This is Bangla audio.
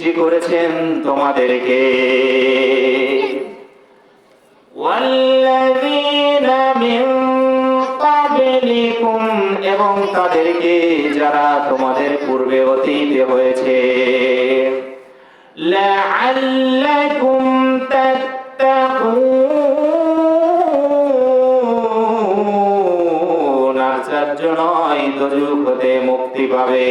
সৃষ্টি করেছেন তোমাদেরকে والذين من قبلكم এবং তাদেরকে যারা তোমাদের পূর্বে অতীত হয়েছে لعلكم تتقون আর চার নয় দোজখ হতে মুক্তি পাবে